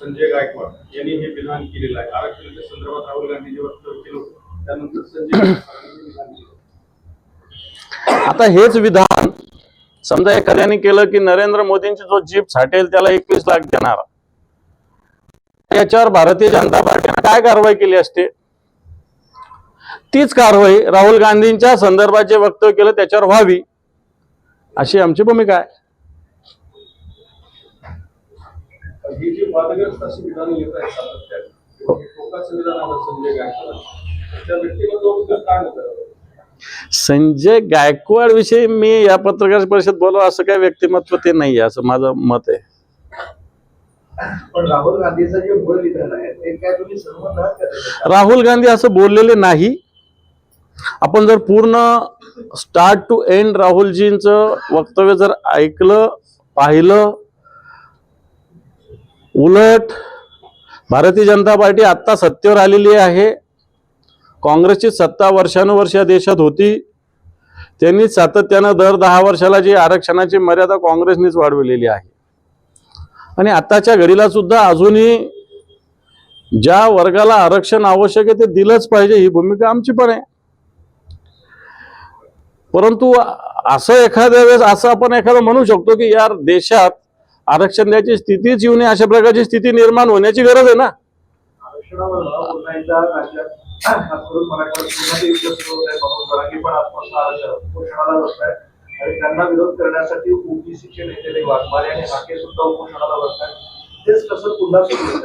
संजय गायकवाड यांनी हे विधान केलेलं आहे. आरक्षणाच्या संदर्भात राहुल गांधी जे वक्तव्य केलं त्यानंतर संजय आता हेच विधान समजा एखाद्याने केलं की नरेंद्र मोदींची जो जीप साठेल त्याला एकवीस लाख देणार. याच्यावर भारतीय जनता पार्टीने काय कारवाई केली असते? तीच कारवाई राहुल गांधींच्या संदर्भात जे वक्तव्य केलं त्याच्यावर व्हावी अशी आमची भूमिका आहे. ही जी वादग्रस्त अशी विधानं येत आहेत सातत्याने हे. टोकाचं विधान आहे संजय गायकवाड त्या व्यक्तिमत्वाबद्दल काय आहे? संजय गायकवाड विषयी मी या पत्रकार परिषद बोलावं असं काय व्यक्तिमत्व ते नाही आहे असं माझं मत आहे. पण राहुल गांधीचं जे मूळ विधान आहे ते काय तुम्ही सर्व न करता राहुल गांधी असं बोललेले नाही. आपण जर पूर्ण स्टार्ट टू एंड राहुलजींचं वक्तव्य जर ऐकलं पाहिलं उलट भारतीय जनता पार्टी आत्ता सत्तेवर आलेली आहे. काँग्रेसची सत्ता वर्षानुवर्ष या देशात होती. त्यांनी सातत्यानं दर दहा वर्षाला जी आरक्षणाची मर्यादा काँग्रेसनेच वाढवलेली आहे. आणि आत्ताच्या घडीला सुद्धा अजूनही ज्या वर्गाला आरक्षण आवश्यक आहे ते दिलंच पाहिजे ही भूमिका आमची पण आहे. परंतु असं एखाद्या वेळेस असं आपण एखादं म्हणू शकतो की यार देशात आरक्षण द्यायची स्थितीच येऊ नये अशा प्रकारची स्थिती निर्माण होण्याची गरज आहे ना? आणि त्यांना विरोध करण्यासाठी ओबीसीचे नेते वाघमारे आणि हाके सुद्धा उपोषणाला तेच कसं पुन्हा सुरू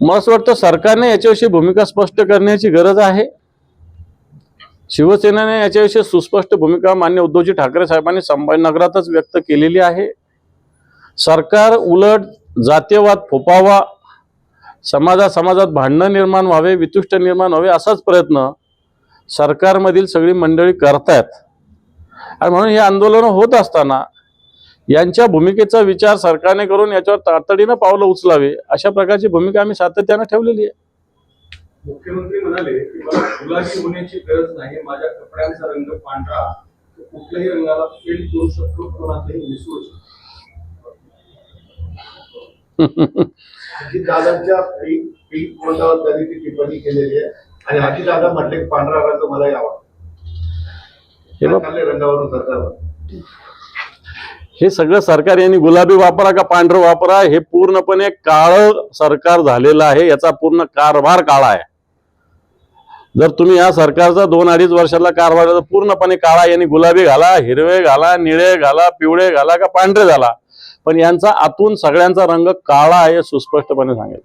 मला असं वाटतं सरकारने याच्याविषयी भूमिका स्पष्ट करण्याची गरज आहे? शिवसेनेने याच्याविषयी सुस्पष्ट भूमिका मान्य उद्धवजी ठाकरे साहेबांनी संभाजीनगरातच व्यक्त केलेली आहे. सरकार उलट जातीयवाद फोपावा समाजा समाजात भांडणं निर्माण व्हावे वितुष्ट निर्माण व्हावे असाच प्रयत्न सरकारमधील सगळी मंडळी करतायत. आणि म्हणून हे आंदोलनं होत असताना यांच्या भूमिकेचा विचार सरकारने करून याच्यावर तातडीनं पावलं उचलावे अशा प्रकारची भूमिका आम्ही सातत्यानं ठेवलेली आहे. मुख्यमंत्री म्हणाले की मला गुलाबी होण्याची गरज नाही. माझ्या कपड्यांचा रंग पांढरा. कुठल्याही रंगाला फेल करू शकतो कोणातही मिसळू शकतो. दादांच्या पीक त्यांनी ती टिप्पणी केलेली आहे. आणि हाजी दादा म्हटले की पांढरा रंग मलाही आवडतो. हे रंगावरून सरकारवर. हे सगळं सरकार यांनी गुलाबी वापरा का पांढरं वापरा हे पूर्णपणे काळं सरकार झालेलं आहे. याचा पूर्ण कारभार काळा आहे. जर तुम्ही या सरकारचा दोन अडीच वर्षाला कारभार तर पूर्णपणे काळा यांनी गुलाबी घाला हिरवे घाला निळे घाला पिवळे घाला का पांढरे घाला. पण यांचा आतून सगळ्यांचा रंग काळा आहे सुस्पष्टपणे सांगेल.